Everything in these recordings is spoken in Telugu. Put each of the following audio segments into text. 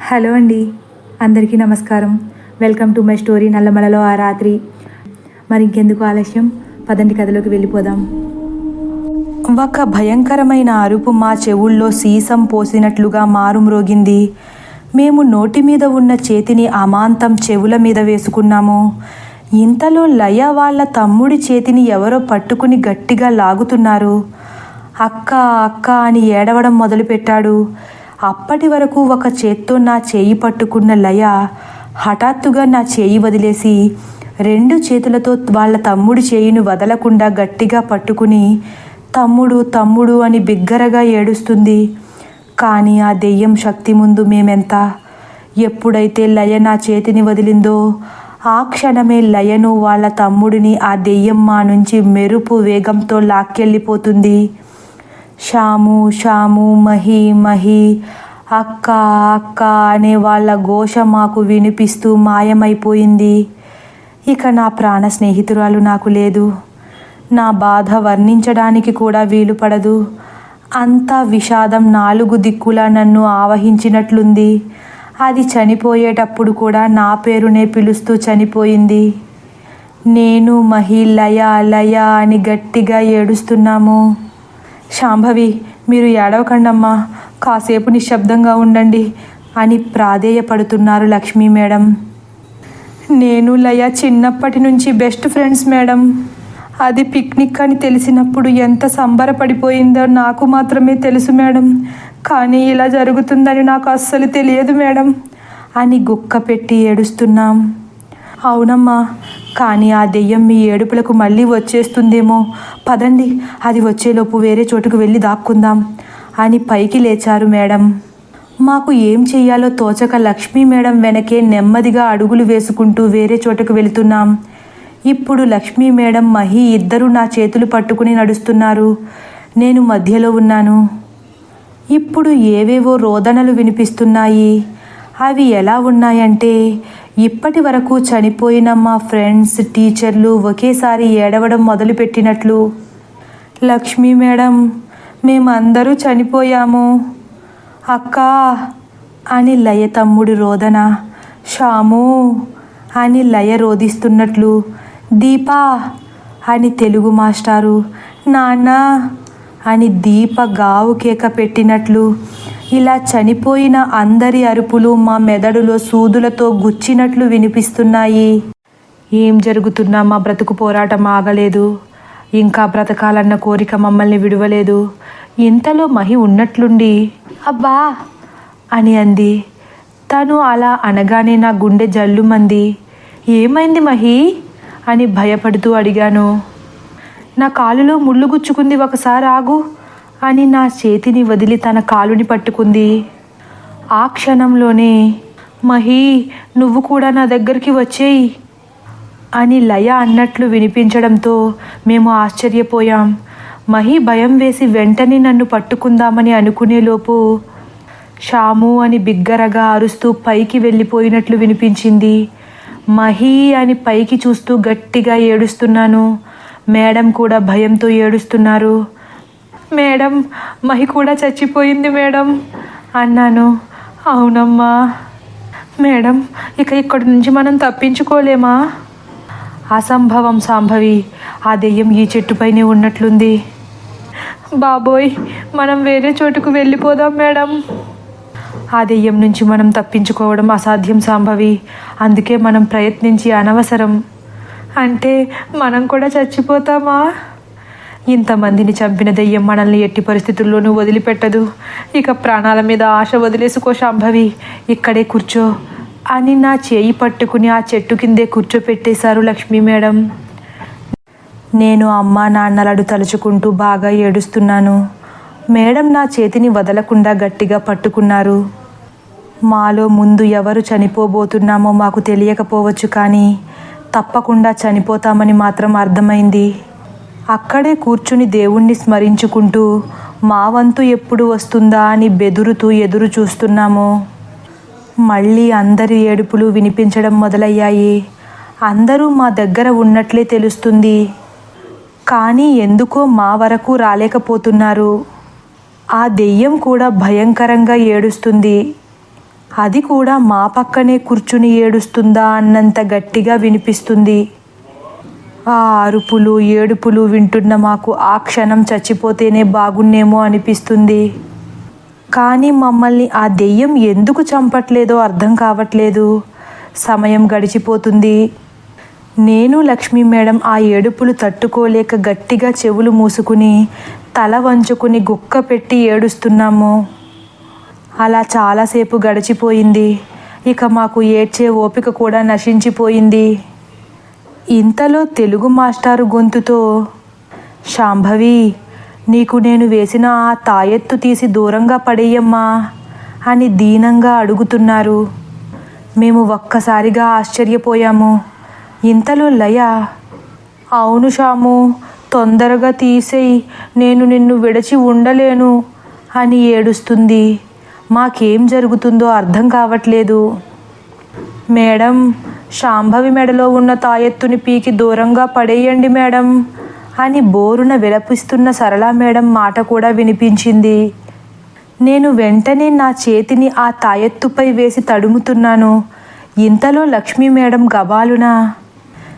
హలో అండి. అందరికీ నమస్కారం. వెల్కమ్ టు మై స్టోరీ నల్లమలలో ఆ రాత్రి. మరి ఇంకెందుకు ఆలస్యం? పదండి కథలోకి వెళ్ళిపోదాం. ఒక భయంకరమైన అరుపు మా చెవుల్లో సీసం పోసినట్లుగా మారుమ్రోగింది. మేము నోటి మీద ఉన్న చేతిని అమాంతం చెవుల మీద వేసుకున్నాము. ఇంతలో లయ వాళ్ళ తమ్ముడి చేతిని ఎవరో పట్టుకుని గట్టిగా లాగుతున్నారు. అక్క అక్క అని ఏడవడం మొదలుపెట్టాడు. అప్పటి వరకు ఒక చేత్తో నా చేయి పట్టుకున్న లయ హఠాత్తుగా నా చేయి వదిలేసి రెండు చేతులతో వాళ్ళ తమ్ముడి చేయిని వదలకుండా గట్టిగా పట్టుకుని తమ్ముడు తమ్ముడు అని బిగ్గరగా ఏడుస్తుంది. కానీ ఆ దెయ్యం శక్తి ముందు మేమెంత? ఎప్పుడైతే లయ నా చేతిని వదిలిందో ఆ క్షణమే లయను వాళ్ళ తమ్ముడిని ఆ దెయ్యం మా నుంచి మెరుపు వేగంతో లాక్కెళ్ళిపోతుంది. షాము షాము మహి మహి. అక్క అక్క అనే వాళ్ళ ఘోష మాకు వినిపిస్తూ మాయమైపోయింది. ఇక నా ప్రాణ స్నేహితురాలు నాకు లేదు. నా బాధ వర్ణించడానికి కూడా వీలు పడదు. అంతా విషాదం నాలుగు దిక్కులా నన్ను ఆవహించినట్లుంది. అది చనిపోయేటప్పుడు కూడా నా పేరునే పిలుస్తూ చనిపోయింది. నేను మహి లయ లయ అని గట్టిగా ఏడుస్తున్నాము. శాంభవి మీరు ఏడవకండమ్మా. కాసేపు నిశ్శబ్దంగా ఉండండి అని ప్రాధేయపడుతున్నారు లక్ష్మీ మేడం. నేను లయ చిన్నప్పటి నుంచి బెస్ట్ ఫ్రెండ్స్ మేడం. అది పిక్నిక్ అని తెలిసినప్పుడు ఎంత సంబరపడిపోయిందో నాకు మాత్రమే తెలుసు మేడం. కానీ ఇలా జరుగుతుందని నాకు అస్సలు తెలియదు మేడం అని గుక్క పెట్టి ఏడుస్తున్నాం. అవునమ్మా కానీ ఆ దెయ్యం మీ ఏడుపులకు మళ్ళీ వచ్చేస్తుందేమో. పదండి అది వచ్చేలోపు వేరే చోటుకు వెళ్ళి దాక్కుందాం అని పైకి లేచారు మేడం. మాకు ఏం చెయ్యాలో తోచక లక్ష్మీ మేడం వెనకే నెమ్మదిగా అడుగులు వేసుకుంటూ వేరే చోటకు వెళుతున్నాం. ఇప్పుడు లక్ష్మీ మేడం మహి ఇద్దరు నా చేతులు పట్టుకుని నడుస్తున్నారు. నేను మధ్యలో ఉన్నాను. ఇప్పుడు ఏవేవో రోదనలు వినిపిస్తున్నాయి. అవి ఎలా ఉన్నాయంటే ఇప్పటి వరకు చనిపోయిన మా ఫ్రెండ్స్ టీచర్లు ఒకేసారి ఏడవడం మొదలుపెట్టినట్లు. లక్ష్మీ మేడం మేమందరూ చనిపోయాము. అక్క అని లయ తమ్ముడి రోదన షాము అని లయ రోధిస్తున్నట్లు దీపా అని తెలుగు మాస్టారు నాన్న అని దీప గావు కేక పెట్టినట్లు ఇలా చనిపోయిన అందరి అరుపులు మా మెదడులో సూదులతో గుచ్చినట్లు వినిపిస్తున్నాయి. ఏం జరుగుతున్నా మా బ్రతుకు పోరాటం ఆగలేదు. ఇంకా బ్రతకాలన్న కోరిక మమ్మల్ని విడవలేదు. ఇంతలో మహి ఉన్నట్లుండి అబ్బా! అని అంది. తను అలా అనగానే నా గుండె జల్లుమంది. ఏమైంది మహి? అని భయపడుతూ అడిగాను. నా కాలులో ముళ్ళు గుచ్చుకుంది ఒకసారి ఆగు. అని నా చేతిని వదిలి తన కాలుని పట్టుకుంది. ఆ క్షణంలోనే మహి నువ్వు కూడా నా దగ్గరికి వచ్చేయి అని లయ అన్నట్లు వినిపించడంతో మేము ఆశ్చర్యపోయాం. మహి భయం వేసి వెంటనే నన్ను పట్టుకుందామని అనుకునేలోపు షాము అని బిగ్గరగా అరుస్తూ పైకి వెళ్ళిపోయినట్లు వినిపించింది. మహి అని పైకి చూస్తూ గట్టిగా ఏడుస్తున్నాను. మేడం కూడా భయంతో ఏడుస్తున్నారు. మేడం మహి కూడా చచ్చిపోయింది మేడం అన్నాను. అవునమ్మా. మేడం ఇక ఇక్కడి నుంచి మనం తప్పించుకోలేమా? అసంభవం సాంభవి ఆ దెయ్యం ఈ చెట్టుపైనే ఉన్నట్లుంది. బాబోయ్ మనం వేరే చోటుకు వెళ్ళిపోదాం మేడం. ఆ దెయ్యం నుంచి మనం తప్పించుకోవడం అసాధ్యం సాంభవి. అందుకే మనం ప్రయత్నించి అనవసరం. అంటే మనం కూడా చచ్చిపోతామా? ఇంతమందిని చంపిన దెయ్యం మనల్ని ఎట్టి పరిస్థితుల్లోనూ వదిలిపెట్టదు. ఇక ప్రాణాల మీద ఆశ వదిలేసుకో శాంభవి. ఇక్కడే కూర్చో. అని నా చేయి పట్టుకుని ఆ చెట్టు కిందే కూర్చోపెట్టేశారు లక్ష్మీ మేడం. నేను అమ్మా నాన్నలడు తలుచుకుంటూ బాగా ఏడుస్తున్నాను. మేడం నా చేతిని వదలకుండా గట్టిగా పట్టుకున్నారు. మాలో ముందు ఎవరు చనిపోబోతున్నామో మాకు తెలియకపోవచ్చు కానీ తప్పకుండా చనిపోతామని మాత్రం అర్థమైంది. అక్కడే కూర్చుని దేవుణ్ణి స్మరించుకుంటూ మా వంతు ఎప్పుడు వస్తుందా? అని బెదురుతూ ఎదురు చూస్తున్నాము. మళ్ళీ అందరి ఏడుపులు వినిపించడం మొదలయ్యాయి. అందరూ మా దగ్గర ఉన్నట్లే తెలుస్తుంది. కానీ ఎందుకో మా వరకు రాలేకపోతున్నారు. ఆ దెయ్యం కూడా భయంకరంగా ఏడుస్తుంది. అది కూడా మా పక్కనే కూర్చుని ఏడుస్తుందా అన్నంత గట్టిగా వినిపిస్తుంది. ఆ అరుపులు ఏడుపులు వింటున్న మాకు ఆ క్షణం చచ్చిపోతేనే బాగున్నేమో అనిపిస్తుంది. కానీ మమ్మల్ని ఆ దెయ్యం ఎందుకు చంపట్లేదో అర్థం కావట్లేదు. సమయం గడిచిపోతుంది. నేను లక్ష్మీ మేడం ఆ ఏడుపులు తట్టుకోలేక గట్టిగా చెవులు మూసుకుని తల వంచుకుని గుక్క పెట్టి ఏడుస్తున్నాము. అలా చాలాసేపు గడిచిపోయింది. ఇక మాకు ఏడ్చే ఓపిక కూడా నశించిపోయింది. ఇంతలో తెలుగు మాస్టారు గొంతుతో శాంభవి నీకు నేను వేసిన ఆ తాయెత్తు తీసి దూరంగా పడేయమ్మా అని దీనంగా అడుగుతున్నారు. మేము ఒక్కసారిగా ఆశ్చర్యపోయాము. ఇంతలో లయ అవును షాము తొందరగా తీసేయి నేను నిన్ను విడచి ఉండలేను అని ఏడుస్తుంది. మాకేం జరుగుతుందో అర్థం కావట్లేదు. మేడం శాంభవి మెడలో ఉన్న తాయెత్తుని పీకి దూరంగా పడేయండి మేడం. అని బోరున విలపిస్తున్న సరళా మేడం మాట కూడా వినిపించింది. నేను వెంటనే నా చేతిని ఆ తాయెత్తుపై వేసి తడుముతున్నాను. ఇంతలో లక్ష్మీ మేడం గబాలునా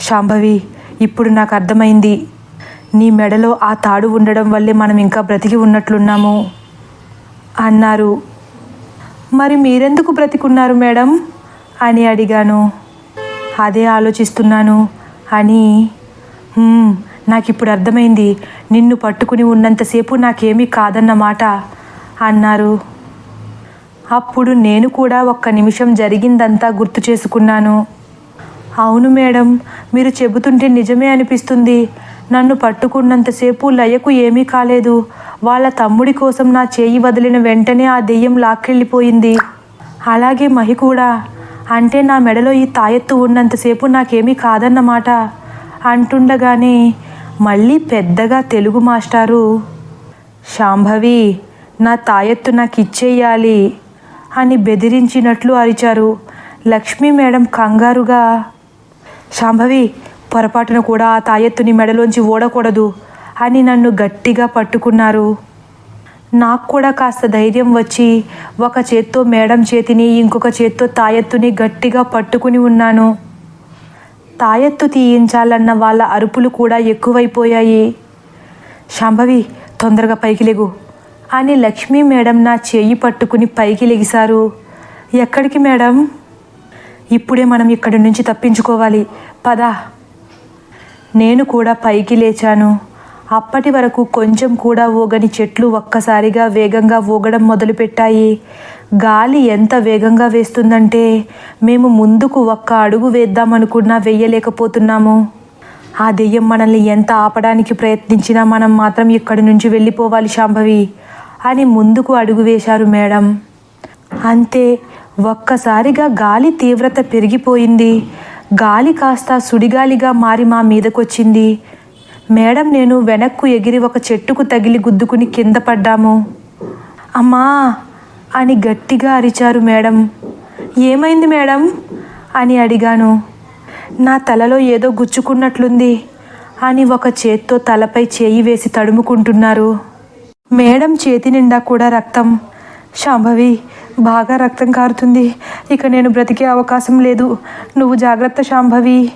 శాంభవి ఇప్పుడు నాకు అర్థమైంది. నీ మెడలో ఆ తాడు ఉండడం వల్లే మనం ఇంకా బ్రతికి ఉన్నట్లున్నాము అన్నారు. మరి మీరెందుకు బ్రతికున్నారు మేడం? అని అడిగాను. అదే ఆలోచిస్తున్నాను. అని నాకు ఇప్పుడు అర్థమైంది. నిన్ను పట్టుకుని ఉన్నంతసేపు నాకేమీ కాదన్నమాట అన్నారు. అప్పుడు నేను కూడా ఒక్క నిమిషం జరిగిందంతా గుర్తు చేసుకున్నాను. అవును మేడం మీరు చెబుతుంటే నిజమే అనిపిస్తుంది. నన్ను పట్టుకున్నంతసేపు లయకు ఏమీ కాలేదు. వాళ్ళ తమ్ముడి కోసం నా చేయి వదిలిన వెంటనే ఆ దెయ్యం లాక్కెళ్ళిపోయింది. అలాగే మహి కూడా. అంటే నా మెడలో ఈ తాయెత్తు ఉన్నంతసేపు నాకేమీ కాదన్నమాట అంటుండగానే మళ్ళీ పెద్దగా తెలుగు మాస్టారు శాంభవి నా తాయెత్తు నాకు ఇచ్చేయాలి అని బెదిరించినట్లు అరిచారు లక్ష్మీ మేడం కంగారుగా. శాంభవి పొరపాటున కూడా ఆ తాయెత్తుని మెడలోంచి ఓడకూడదు అని నన్ను గట్టిగా పట్టుకున్నారు. నాకు కూడా కాస్త ధైర్యం వచ్చి ఒక చేత్తో మేడం చేతిని ఇంకొక చేత్తో తాయెత్తుని గట్టిగా పట్టుకుని ఉన్నాను. తాయెత్తు తీయించాలన్న వాళ్ళ అరుపులు కూడా ఎక్కువైపోయాయి. శాంభవి తొందరగా పైకి లెగు అని లక్ష్మీ మేడం నా చేయి పట్టుకుని పైకి లెగిశారు. ఎక్కడికి మేడం? ఇప్పుడే మనం ఇక్కడి నుంచి తప్పించుకోవాలి. పద. నేను కూడా పైకి లేచాను. అప్పటి వరకు కొంచెం కూడా ఊగని చెట్లు ఒక్కసారిగా వేగంగా ఊగడం మొదలుపెట్టాయి. గాలి ఎంత వేగంగా వేస్తుందంటే మేము ముందుకు ఒక్క అడుగు వేద్దామనుకున్నా వెయ్యలేకపోతున్నాము ఆ దెయ్యం మనల్ని ఎంత ఆపడానికి ప్రయత్నించినా మనం మాత్రం ఇక్కడి నుంచి వెళ్ళిపోవాలి శాంభవి అని ముందుకు అడుగు వేశారు మేడం. అంతే ఒక్కసారిగా గాలి తీవ్రత పెరిగిపోయింది. గాలి కాస్త సుడిగాలిగా మారి మా మీదకొచ్చింది. మేడం నేను వెనక్కు ఎగిరి ఒక చెట్టుకు తగిలి గుద్దుకుని కింద పడ్డాము. అమ్మా అని గట్టిగా అరిచారు మేడం. ఏమైంది మేడం? అని అడిగాను. నా తలలో ఏదో గుచ్చుకున్నట్లుంది అని ఒక చేత్తో తలపై చేయి వేసి తడుముకుంటున్నారు. మేడం చేతి నిండా కూడా రక్తం. శాంభవి బాగా రక్తం కారుతుంది. ఇక నేను బ్రతికే అవకాశం లేదు. నువ్వు జాగ్రత్త శాంభవి.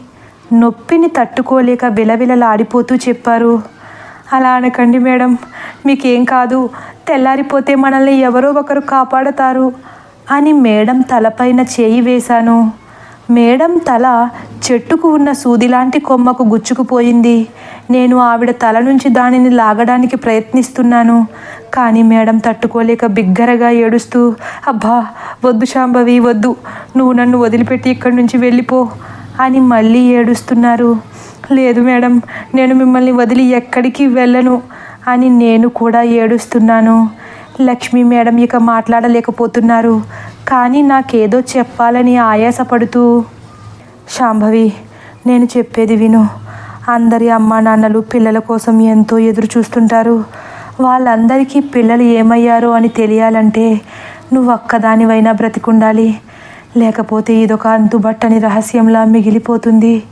నొప్పిని తట్టుకోలేక విలవిలలాడిపోతూ చెప్పారు. అలా అనకండి మేడం మీకేం కాదు తెల్లారిపోతే మనల్ని ఎవరో ఒకరు కాపాడతారు అని మేడం తలపైన చేయి వేశాను. మేడం తల చెట్టుకు ఉన్న సూదిలాంటి కొమ్మకు గుచ్చుకుపోయింది. నేను ఆవిడ తల నుంచి దానిని లాగడానికి ప్రయత్నిస్తున్నాను. కానీ మేడం తట్టుకోలేక బిగ్గరగా ఏడుస్తూ అబ్బా వద్దు శాంభవి వద్దు. నువ్వు నన్ను వదిలిపెట్టి ఇక్కడి నుంచి వెళ్ళిపో. అని మళ్ళీ ఏడుస్తున్నారు. లేదు మేడం నేను మిమ్మల్ని వదిలి ఎక్కడికి వెళ్ళను అని నేను కూడా ఏడుస్తున్నాను. లక్ష్మీ మేడం ఇక మాట్లాడలేకపోతున్నారు. కానీ నాకేదో చెప్పాలని ఆయాసపడుతూ శాంభవి నేను చెప్పేది విను. అందరి అమ్మా నాన్నలు పిల్లల కోసం ఎంతో ఎదురు చూస్తుంటారు. వాళ్ళందరికీ పిల్లలు ఏమయ్యారో అని తెలియాలంటే నువ్వు ఒక్కదానివైనా బ్రతికుండాలి. లేకపోతే ఇదొక అంతుబట్టని రహస్యంలా మిగిలిపోతుంది.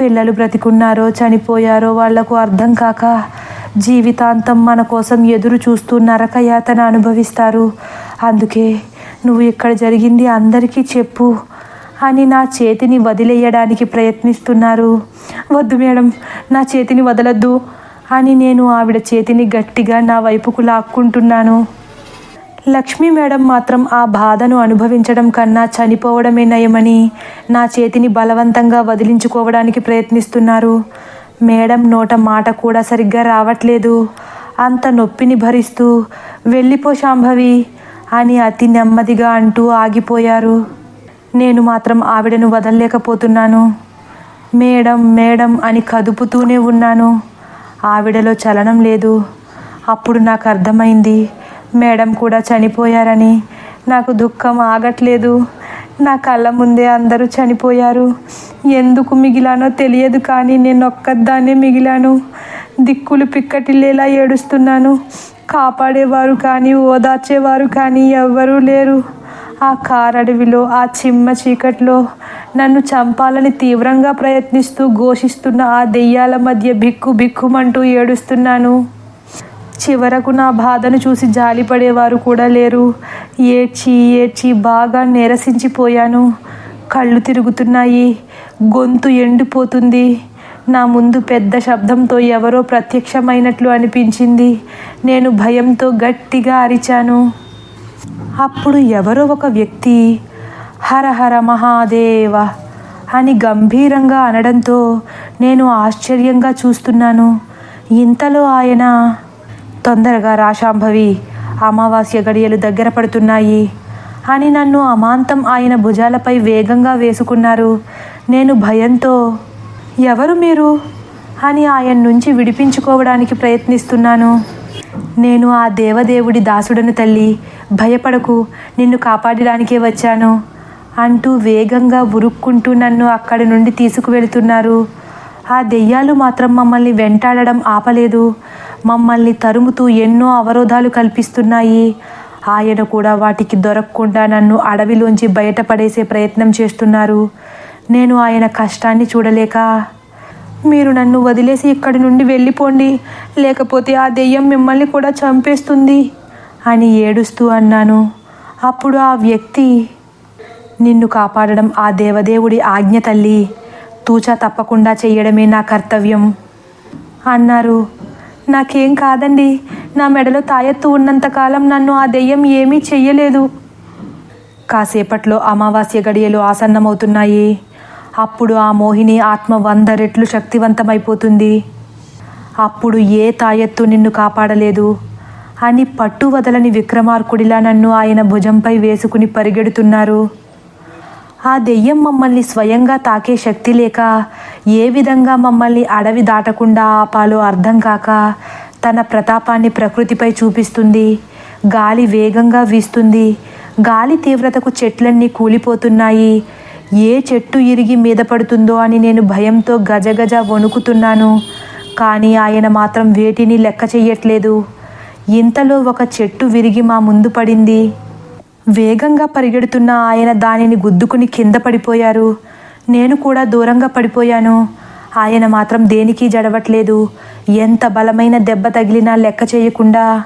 పిల్లలు బ్రతికున్నారో చనిపోయారో వాళ్ళకు అర్థం కాక జీవితాంతం మన కోసం ఎదురు చూస్తూ నరకయాతన అనుభవిస్తారు. అందుకే నువ్వు ఇక్కడ జరిగింది అందరికీ చెప్పు అని నా చేతిని వదిలేయడానికి ప్రయత్నిస్తున్నారు. వద్దు మేడం నా చేతిని వదలద్దు అని నేను ఆవిడ చేతిని గట్టిగా నా వైపుకు లాక్కుంటున్నాను. లక్ష్మీ మేడం మాత్రం ఆ బాధను అనుభవించడం కన్నా చనిపోవడమే నయమని నా చేతిని బలవంతంగా వదిలించుకోవడానికి ప్రయత్నిస్తున్నారు. మేడం నోట మాట కూడా సరిగ్గా రావట్లేదు. అంత నొప్పిని భరిస్తూ వెళ్ళిపో శాంభవి అని అతి నెమ్మదిగా అంటూ ఆగిపోయారు. నేను మాత్రం ఆవిడను వదలలేకపోతున్నాను. మేడం మేడం అని కదుపుతూనే ఉన్నాను. ఆవిడలో చలనం లేదు. అప్పుడు నాకు అర్థమైంది మేడం కూడా చనిపోయారని. నాకు దుఃఖం ఆగట్లేదు. నా కళ్ళ ముందే అందరూ చనిపోయారు. ఎందుకు మిగిలానో తెలియదు కానీ నేను ఒక్కదాన్నే మిగిలాను. దిక్కులు పిక్కటిల్లేలా ఏడుస్తున్నాను. కాపాడేవారు కానీ ఓదార్చేవారు కానీ ఎవ్వరూ లేరు. ఆ కారడవిలో ఆ చిమ్మ చీకట్లో నన్ను చంపాలని తీవ్రంగా ప్రయత్నిస్తూ ఘోషిస్తున్న ఆ దెయ్యాల మధ్య బిక్కు బిక్కుమంటూ ఏడుస్తున్నాను. చివరకు నా బాధను చూసి జాలిపడేవారు కూడా లేరు. ఏడ్చి ఏడ్చి బాగా నీరసించిపోయాను. కళ్ళు తిరుగుతున్నాయి. గొంతు ఎండిపోతుంది. నా ముందు పెద్ద శబ్దంతో ఎవరో ప్రత్యక్షమైనట్లు అనిపించింది. నేను భయంతో గట్టిగా అరిచాను. అప్పుడు ఎవరో ఒక వ్యక్తి హర హర మహాదేవ అని గంభీరంగా అనడంతో నేను ఆశ్చర్యంగా చూస్తున్నాను. ఇంతలో ఆయన తొందరగా రాశాంభవి అమావాస్య గడియలు దగ్గర పడుతున్నాయి. అని నన్ను అమాంతం ఆయన భుజాలపై వేగంగా వేసుకున్నారు. నేను భయంతో ఎవరు మీరు? అని ఆయన నుంచి విడిపించుకోవడానికి ప్రయత్నిస్తున్నాను. నేను ఆ దేవదేవుడి దాసుడను తల్లి భయపడకు నిన్ను కాపాడడానికే వచ్చాను అంటూ వేగంగా ఉరుక్కుంటూ నన్ను అక్కడి నుండి తీసుకువెళుతున్నారు. ఆ దెయ్యాలు మాత్రం మమ్మల్ని వెంటాడడం ఆపలేదు. మమ్మల్ని తరుముతూ ఎన్నో అవరోధాలు కల్పిస్తున్నాయి. ఆయన కూడా వాటికి దొరకకుండా నన్ను అడవిలోంచి బయటపడేసే ప్రయత్నం చేస్తున్నారు. నేను ఆయన కష్టాన్ని చూడలేక. మీరు నన్ను వదిలేసి ఇక్కడి నుండి వెళ్ళిపోండి. లేకపోతే ఆ దెయ్యం మిమ్మల్ని కూడా చంపేస్తుంది అని ఏడుస్తూ అన్నాను. అప్పుడు ఆ వ్యక్తి నిన్ను కాపాడడం ఆ దేవదేవుడి ఆజ్ఞ తల్లి. తూచా తప్పకుండా చేయడమే నా కర్తవ్యం అన్నారు. నాకేం కాదండి. నా మెడలో తాయెత్తు ఉన్నంతకాలం నన్ను ఆ దెయ్యం ఏమీ చెయ్యలేదు. కాసేపట్లో అమావాస్య గడియలు ఆసన్నమవుతున్నాయి. అప్పుడు ఆ మోహిని ఆత్మ వంద రెట్లు శక్తివంతమైపోతుంది. అప్పుడు ఏ తాయెత్తు నిన్ను కాపాడలేదు? అని పట్టు వదలని విక్రమార్కుడిలా నన్ను ఆయన భుజంపై వేసుకుని పరిగెడుతున్నారు. ఆ దెయ్యం మమ్మల్ని స్వయంగా తాకే శక్తి లేక ఏ విధంగా మమ్మల్ని అడవి దాటకుండా ఆపాలో అర్థం కాక తన ప్రతాపాన్ని ప్రకృతిపై చూపిస్తుంది. గాలి వేగంగా వీస్తుంది. గాలి తీవ్రతకు చెట్లన్నీ కూలిపోతున్నాయి. ఏ చెట్టు ఇరిగి మీద పడుతుందో అని నేను భయంతో గజగజ వణుకుతున్నాను. కానీ ఆయన మాత్రం వేటిని లెక్క చెయ్యట్లేదు. ఇంతలో ఒక చెట్టు విరిగి మా ముందు పడింది. వేగంగా పరిగెడుతున్న ఆయన దానిని గుద్దుకుని కింద పడిపోయారు. నేను కూడా దూరంగా పడిపోయాను. ఆయన మాత్రం దేనికి జడవట్లేదు. ఎంత బలమైన దెబ్బ తగిలినా లెక్క చేయకుండా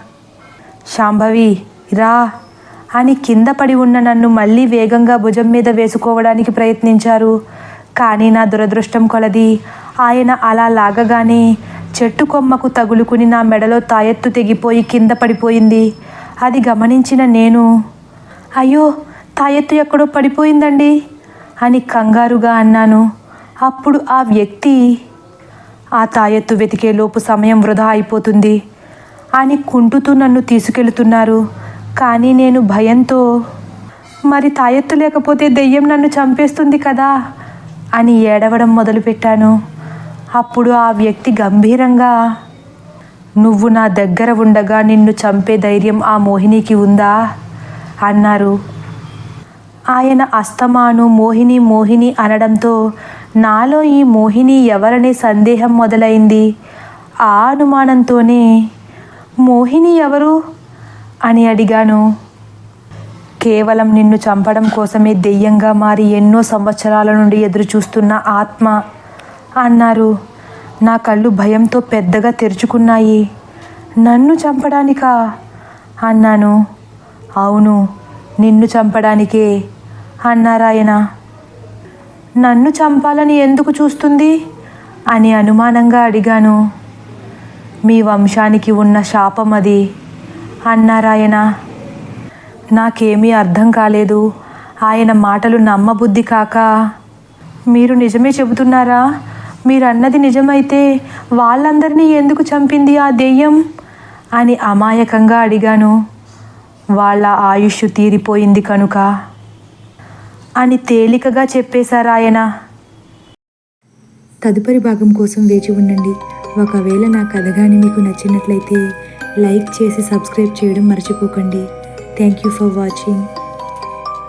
శాంభవి రా అని కింద పడి ఉన్న నన్ను మళ్ళీ వేగంగా భుజం మీద వేసుకోవడానికి ప్రయత్నించారు. కానీ నా దురదృష్టం కొలది. ఆయన అలా లాగగానే చెట్టు కొమ్మకు తగులుకుని నా మెడలో తాయెత్తు తెగిపోయి కింద పడిపోయింది. అది గమనించిన నేను అయ్యో తాయెత్తు ఎక్కడో పడిపోయిందండి అని కంగారుగా అన్నాను. అప్పుడు ఆ వ్యక్తి ఆ తాయెత్తు వెతికేలోపు సమయం వృధా అయిపోతుంది అని కుంటుతూ నన్ను తీసుకెళ్తున్నారు. కానీ నేను భయంతో మరి తాయెత్తు లేకపోతే దెయ్యం నన్ను చంపేస్తుంది కదా అని ఏడవడం మొదలుపెట్టాను. అప్పుడు ఆ వ్యక్తి గంభీరంగా నువ్వు నా దగ్గర ఉండగా నిన్ను చంపే ధైర్యం ఆ మోహినికి ఉందా? అన్నారు. ఆయన అస్తమాను మోహిని మోహిని అనడంతో నాలో ఈ మోహిని ఎవరనే సందేహం మొదలైంది. ఆ అనుమానంతోనే మోహిని ఎవరు? అని అడిగాను. కేవలం నిన్ను చంపడం కోసమే దెయ్యంగా మారి ఎన్నో సంవత్సరాల నుండి ఎదురు చూస్తున్న ఆత్మ అన్నారు. నా కళ్ళు భయంతో పెద్దగా తెరుచుకున్నాయి. నన్ను చంపడానికా? అన్నాను. అవును నిన్ను చంపడానికే. అన్నారాయన నన్ను చంపాలని ఎందుకు చూస్తుంది? అని అనుమానంగా అడిగాను. మీ వంశానికి ఉన్న శాపం అది అన్నారాయన నాకేమీ అర్థం కాలేదు. ఆయన మాటలు నమ్మబుద్ధి కాక. మీరు నిజమే చెబుతున్నారా? మీరన్నది నిజమైతే వాళ్ళందరినీ ఎందుకు చంపింది ఆ దెయ్యం? అని అమాయకంగా అడిగాను. వాళ్ళ ఆయుష్ తీరిపోయింది కనుక అని తేలికగా చెప్పేశారాయన తదుపరి భాగం కోసం వేచి ఉండండి. ఒకవేళ నా కథ కానీ మీకు నచ్చినట్లయితే లైక్ చేసి సబ్స్క్రైబ్ చేయడం మర్చిపోకండి. Thank you for watching.